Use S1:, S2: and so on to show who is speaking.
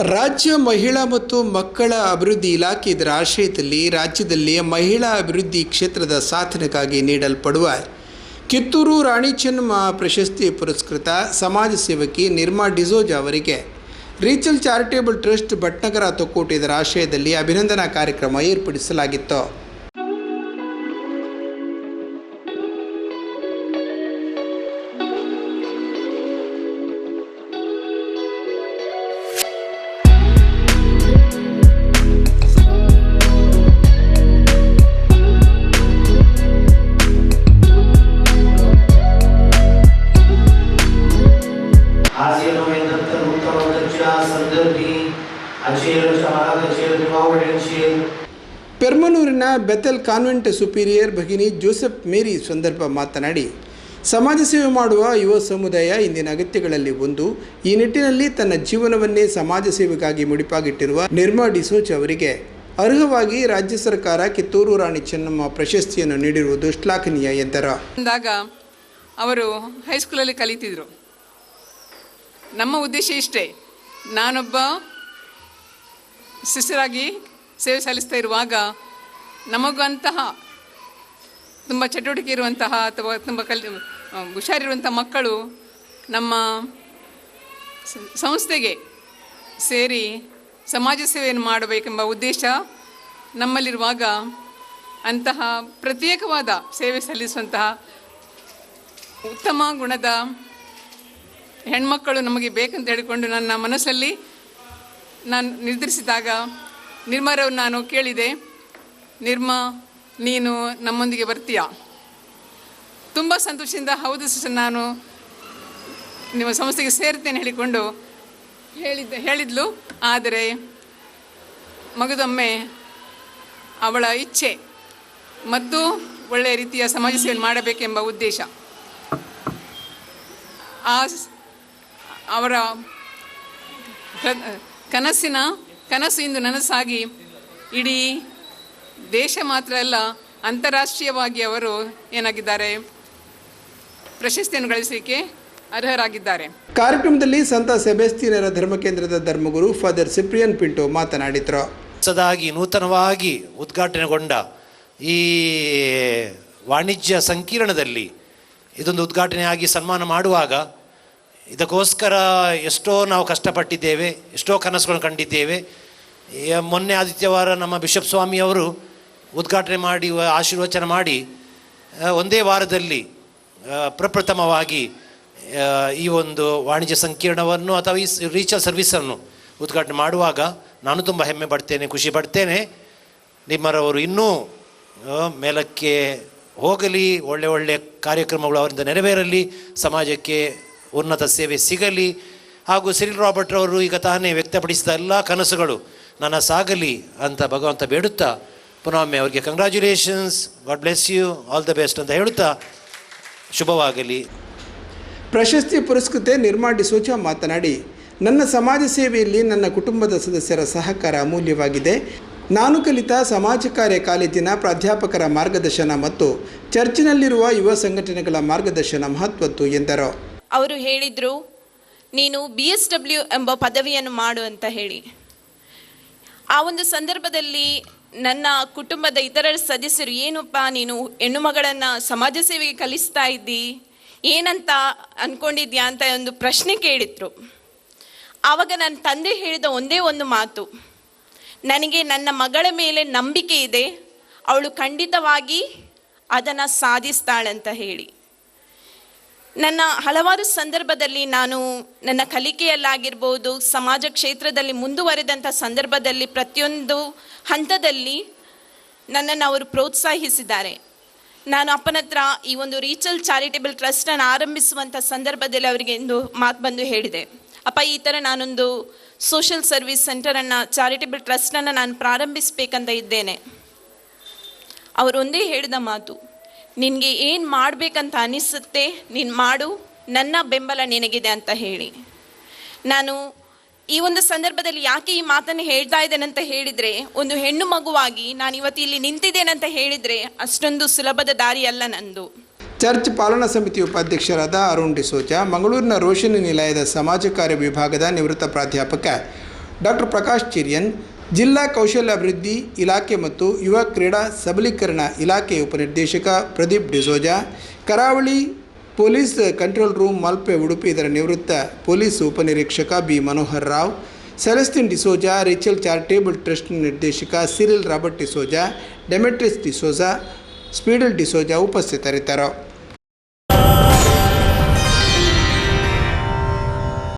S1: ರಾಜ್ಯ ಮಹಿಳಾ ಮತ್ತು ಮಕ್ಕಳ ಅಭಿವೃದ್ಧಿ ಇಲಾಖೆ ಇದರ ಆಶ್ರಯದಲ್ಲಿ ರಾಜ್ಯದಲ್ಲಿ ಮಹಿಳಾ ಅಭಿವೃದ್ಧಿ ಕ್ಷೇತ್ರದ ಸಾಧನೆಗಾಗಿ ನೀಡಲ್ಪಡುವ ಕಿತ್ತೂರು ರಾಣಿ ಚೆನ್ನಮ್ಮ ಪ್ರಶಸ್ತಿ ಪುರಸ್ಕೃತ ಸಮಾಜ ಸೇವಕಿ ನಿರ್ಮಾ ಡಿಸೋಜ ಅವರಿಗೆ ರೀಚಲ್ ಚಾರಿಟೇಬಲ್ ಟ್ರಸ್ಟ್ ಭಟ್ನಗರ ತೊಕ್ಕೋಟು ಇದರ ಆಶ್ರಯದಲ್ಲಿ ಅಭಿನಂದನಾ ಕಾರ್ಯಕ್ರಮ ಏರ್ಪಡಿಸಲಾಗಿತ್ತು. ಪೆರ್ಮನೂರಿನ ಬೆತಲ್ ಕಾನ್ವೆಂಟ್ ಸುಪೀರಿಯರ್ ಭಗಿನಿ ಜೋಸೆಫ್ ಮೇರಿ ಸಂದರ್ಭ ಮಾತನಾಡಿ, ಸಮಾಜ ಸೇವೆ ಮಾಡುವ ಯುವ ಸಮುದಾಯ ಇಂದಿನ ಅಗತ್ಯಗಳಲ್ಲಿ ಒಂದು. ಈ ನಿಟ್ಟಿನಲ್ಲಿ ತನ್ನ ಜೀವನವನ್ನೇ ಸಮಾಜ ಸೇವೆಗಾಗಿ ಮುಡಿಪಾಗಿಟ್ಟಿರುವ ನಿರ್ಮಾ ಡಿಸೋಚ್ ಅವರಿಗೆ ಅರ್ಹವಾಗಿ ರಾಜ್ಯ ಸರ್ಕಾರ ಕಿತ್ತೂರು ರಾಣಿ ಚೆನ್ನಮ್ಮ ಪ್ರಶಸ್ತಿಯನ್ನು ನೀಡಿರುವುದು ಶ್ಲಾಘನೀಯ ಎಂದರು.
S2: ಅಂದಾಗ ಅವರು ಹೈಸ್ಕೂಲಲ್ಲಿ ಕಲಿತಿದ್ರು. ನಮ್ಮ ಉದ್ದೇಶ ಇಷ್ಟೇ. ನಾನೊಬ್ಬ ಶಿಷ್ಯರಾಗಿ ಸೇವೆ ಸಲ್ಲಿಸ್ತಾ ಇರುವಾಗ ನಮಗಂತಹ ತುಂಬ ಚಟುವಟಿಕೆ ಇರುವಂತಹ ಅಥವಾ ತುಂಬ ಕಲ್ ಹುಷಾರಿರುವಂಥ ಮಕ್ಕಳು ನಮ್ಮ ಸಂಸ್ಥೆಗೆ ಸೇರಿ ಸಮಾಜ ಸೇವೆಯನ್ನು ಮಾಡಬೇಕೆಂಬ ಉದ್ದೇಶ ನಮ್ಮಲ್ಲಿರುವಾಗ ಅಂತಹ ಪ್ರತ್ಯೇಕವಾದ ಸೇವೆ ಸಲ್ಲಿಸುವಂತಹ ಉತ್ತಮ ಗುಣದ ಹೆಣ್ಮಕ್ಕಳು ನಮಗೆ ಬೇಕಂತ ಹೇಳಿಕೊಂಡು ನನ್ನ ಮನಸ್ಸಲ್ಲಿ ನಾನು ನಿರ್ಧರಿಸಿದಾಗ ನಿರ್ಮಾರವನ್ನು ನಾನು ಕೇಳಿದೆ. ನಿರ್ಮಾ, ನೀನು ನಮ್ಮೊಂದಿಗೆ ಬರ್ತೀಯ? ತುಂಬ ಸಂತೋಷದಿಂದ, ಹೌದು ಸಿಸ್ಟರ್, ನಾನು ನಿಮ್ಮ ಸಂಸ್ಥೆಗೆ ಸೇರ್ತೇನೆ ಹೇಳಿಕೊಂಡು ಹೇಳಿದ್ದ, ಹೇಳಿದ್ಲು. ಆದರೆ ಮಗದೊಮ್ಮೆ ಅವಳ ಇಚ್ಛೆ ಮತ್ತು ಒಳ್ಳೆಯ ರೀತಿಯ ಸಮಾಜ ಸೇವೆ ಮಾಡಬೇಕೆಂಬ ಉದ್ದೇಶ. ಆ ಅವರ ಕನಸಿನ, ಕನಸು ಇಂದು ನನಸಾಗಿ ಇಡೀ ದೇಶ ಮಾತ್ರ ಅಲ್ಲ ಅಂತಾರಾಷ್ಟ್ರೀಯವಾಗಿ ಅವರು ಏನಾಗಿದ್ದಾರೆ? ಪ್ರಶಸ್ತಿಯನ್ನು ಗಳಿಸಲಿಕ್ಕೆ ಅರ್ಹರಾಗಿದ್ದಾರೆ.
S1: ಕಾರ್ಯಕ್ರಮದಲ್ಲಿ ಸಂತ ಸೆಬೆಸ್ತೀನರ ಧರ್ಮಕೇಂದ್ರದ ಧರ್ಮಗುರು ಫಾದರ್ ಸಿಪ್ರಿಯನ್ ಪಿಂಟೋ ಮಾತನಾಡಿದರು.
S3: ಹೊಸದಾಗಿ ನೂತನವಾಗಿ ಉದ್ಘಾಟನೆಗೊಂಡ ಈ ವಾಣಿಜ್ಯ ಸಂಕೀರ್ಣದಲ್ಲಿ ಇದೊಂದು ಉದ್ಘಾಟನೆಯಾಗಿ ಸನ್ಮಾನ ಮಾಡುವಾಗ ಇದಕ್ಕೋಸ್ಕರ ಎಷ್ಟೋ ನಾವು ಕಷ್ಟಪಟ್ಟಿದ್ದೇವೆ ಎಷ್ಟೋ ಕನಸುಗಳನ್ನು ಕಂಡಿದ್ದೇವೆ. ಮೊನ್ನೆ ಆದಿತ್ಯವಾರ ನಮ್ಮ ಬಿಷಪ್ ಸ್ವಾಮಿಯವರು ಉದ್ಘಾಟನೆ ಮಾಡಿ ಆಶೀರ್ವಚನ ಮಾಡಿ ಒಂದೇ ವಾರದಲ್ಲಿ ಪ್ರಪ್ರಥಮವಾಗಿ ಈ ಒಂದು ವಾಣಿಜ್ಯ ಸಂಕೀರ್ಣವನ್ನು ಅಥವಾ ಈ ರೀಚಲ್ ಸರ್ವಿಸನ್ನು ಉದ್ಘಾಟನೆ ಮಾಡುವಾಗ ನಾನು ತುಂಬ ಹೆಮ್ಮೆ ಪಡ್ತೇನೆ, ಖುಷಿ ಪಡ್ತೇನೆ. ನಿಮ್ಮರವರು ಇನ್ನೂ ಮೇಲಕ್ಕೆ ಹೋಗಲಿ, ಒಳ್ಳೆ ಒಳ್ಳೆಯ ಕಾರ್ಯಕ್ರಮಗಳು ಅವರಿಂದ ನೆರವೇರಲಿ, ಸಮಾಜಕ್ಕೆ ಉನ್ನತ ಸೇವೆ ಸಿಗಲಿ ಹಾಗೂ ಸಿರಿಲ್ ರಾಬರ್ಟ್ ಅವರು ಈಗ ತಾನೇ ವ್ಯಕ್ತಪಡಿಸಿದ ಎಲ್ಲ ಕನಸುಗಳು ನನ್ನ ಸಾಗಲಿ ಅಂತ ಭಗವಂತ ಬೇಡುತ್ತಾ ಪುನೊಮ್ಮೆ ಅವರಿಗೆ congratulations god bless you all the best ಅಂತ ಹೇಳುತ್ತಾ ಶುಭವಾಗಲಿ.
S1: ಪ್ರಶಸ್ತಿ ಪುರಸ್ಕೃತೆ ನಿರ್ಮಾಡಿ ಸೂಚ ಮಾತನಾಡಿ ನನ್ನ ಸಮಾಜ ಸೇವೆಯಲ್ಲಿ ನನ್ನ ಕುಟುಂಬದ ಸದಸ್ಯರ ಸಹಕಾರ ಅಮೂಲ್ಯವಾಗಿದೆ. ನಾನು ಕಲಿತ ಸಮಾಜ ಕಾರ್ಯ ಕಾಲೇಜಿನ ಪ್ರಾಧ್ಯಾಪಕರ ಮಾರ್ಗದರ್ಶನ ಮತ್ತು ಚರ್ಚಿನಲ್ಲಿರುವ ಯುವ ಸಂಘಟನೆಗಳ ಮಾರ್ಗದರ್ಶನ ಮಹತ್ವದ್ದು ಎಂದರು.
S4: ಅವರು ಹೇಳಿದರು ನೀನು ಬಿ ಎಸ್ ಡಬ್ಲ್ಯೂ ಎಂಬ ಪದವಿಯನ್ನು ಮಾಡು ಅಂತ ಹೇಳಿ. ಆ ಒಂದು ಸಂದರ್ಭದಲ್ಲಿ ನನ್ನ ಕುಟುಂಬದ ಇತರ ಸದಸ್ಯರು, ಏನಪ್ಪ, ನೀನು ಹೆಣ್ಣು ಮಗಳನ್ನು ಸಮಾಜ ಸೇವೆಗೆ ಕಲಿಸ್ತಾ ಇದ್ದಿ? ಏನಂತ ಅಂದ್ಕೊಂಡಿದ್ಯಾ ಅಂತ ಒಂದು ಪ್ರಶ್ನೆ ಕೇಳಿದ್ರು. ಆವಾಗ ನನ್ನ ತಂದೆ ಹೇಳಿದ ಒಂದೇ ಒಂದು ಮಾತು, ನನಗೆ ನನ್ನ ಮಗಳ ಮೇಲೆ ನಂಬಿಕೆ ಇದೆ. ಅವಳು ಖಂಡಿತವಾಗಿ ಅದನ್ನು ಸಾಧಿಸ್ತಾಳಂತ ಹೇಳಿ. ನನ್ನ ಹಲವಾರು ಸಂದರ್ಭದಲ್ಲಿ ನಾನು ನನ್ನ ಕಲಿಕೆಯಲ್ಲಾಗಿರ್ಬೋದು, ಸಮಾಜ ಕ್ಷೇತ್ರದಲ್ಲಿ ಮುಂದುವರೆದಂಥ ಸಂದರ್ಭದಲ್ಲಿ ಪ್ರತಿಯೊಂದು ಹಂತದಲ್ಲಿ ನನ್ನನ್ನು ಅವರು ಪ್ರೋತ್ಸಾಹಿಸಿದ್ದಾರೆ. ನಾನು ಅಪ್ಪನ ಹತ್ರ ಈ ಒಂದು ರೀಚಲ್ ಚಾರಿಟೇಬಲ್ ಟ್ರಸ್ಟನ್ನು ಆರಂಭಿಸುವಂಥ ಸಂದರ್ಭದಲ್ಲಿ ಅವರಿಗೆ ಒಂದು ಮಾತು ಬಂದು ಹೇಳಿದೆ. ಅಪ್ಪ, ಈ ಥರ ನಾನೊಂದು ಸೋಷಿಯಲ್ ಸರ್ವಿಸ್ ಸೆಂಟರನ್ನು ಚಾರಿಟೇಬಲ್ ಟ್ರಸ್ಟನ್ನು ನಾನು ಪ್ರಾರಂಭಿಸಬೇಕಂತ ಇದ್ದೇನೆ. ಅವರೊಂದೇ ಹೇಳಿದ ಮಾತು ನಿನಗೆ ಏನು ಮಾಡಬೇಕಂತ ಅನಿಸುತ್ತೆ ನೀನು ಮಾಡು, ನನ್ನ ಬೆಂಬಲ ನಿನಗಿದೆ ಅಂತ ಹೇಳಿ. ನಾನು ಈ ಒಂದು ಸಂದರ್ಭದಲ್ಲಿ ಯಾಕೆ ಈ ಮಾತನ್ನು ಹೇಳ್ತಾ ಇದ್ದೇನೆ ಅಂತ ಹೇಳಿದರೆ, ಒಂದು ಹೆಣ್ಣು ಮಗುವಾಗಿ ನಾನು ಇವತ್ತು ಇಲ್ಲಿ ನಿಂತಿದ್ದೇನಂತ ಹೇಳಿದರೆ ಅಷ್ಟೊಂದು ಸುಲಭದ ದಾರಿ ಅಲ್ಲ ನಂದು.
S1: ಚರ್ಚ್ ಪಾಲನಾ ಸಮಿತಿ ಉಪಾಧ್ಯಕ್ಷರಾದ ಅರುಣ್ ಡಿಸೋಜ, ಮಂಗಳೂರಿನ ರೋಷನ್ ನಿಲಯದ ಸಮಾಜ ಕಾರ್ಯ ವಿಭಾಗದ ನಿವೃತ್ತ ಪ್ರಾಧ್ಯಾಪಕ ಡಾಕ್ಟರ್ ಪ್ರಕಾಶ್ ಚಿರಿಯನ್ ಜಿಲ್ಲಾ ಕೌಶಲ್ಯಾಭಿವೃದ್ಧಿ ಇಲಾಖೆ ಮತ್ತು ಯುವ ಕ್ರೀಡಾ ಸಬಲೀಕರಣ ಇಲಾಖೆ ಉಪನಿರ್ದೇಶಕ ಪ್ರದೀಪ್ ಡಿಸೋಜಾ, ಕರಾವಳಿ police control room Malpe Udupi ಇದರ ನಿವೃತ್ತ police ಉಪನಿರೀಕ್ಷಕ B. Manohar Rao, Celestine D'Souza, Rachel charitable trust ನಿರ್ದೇಶಕ Cyril Robert D'Souza, Demetris D'Souza, ಸ್ಪೀಡಲ್ D'Souza ಉಪಸ್ಥಿತರಿದ್ದರು.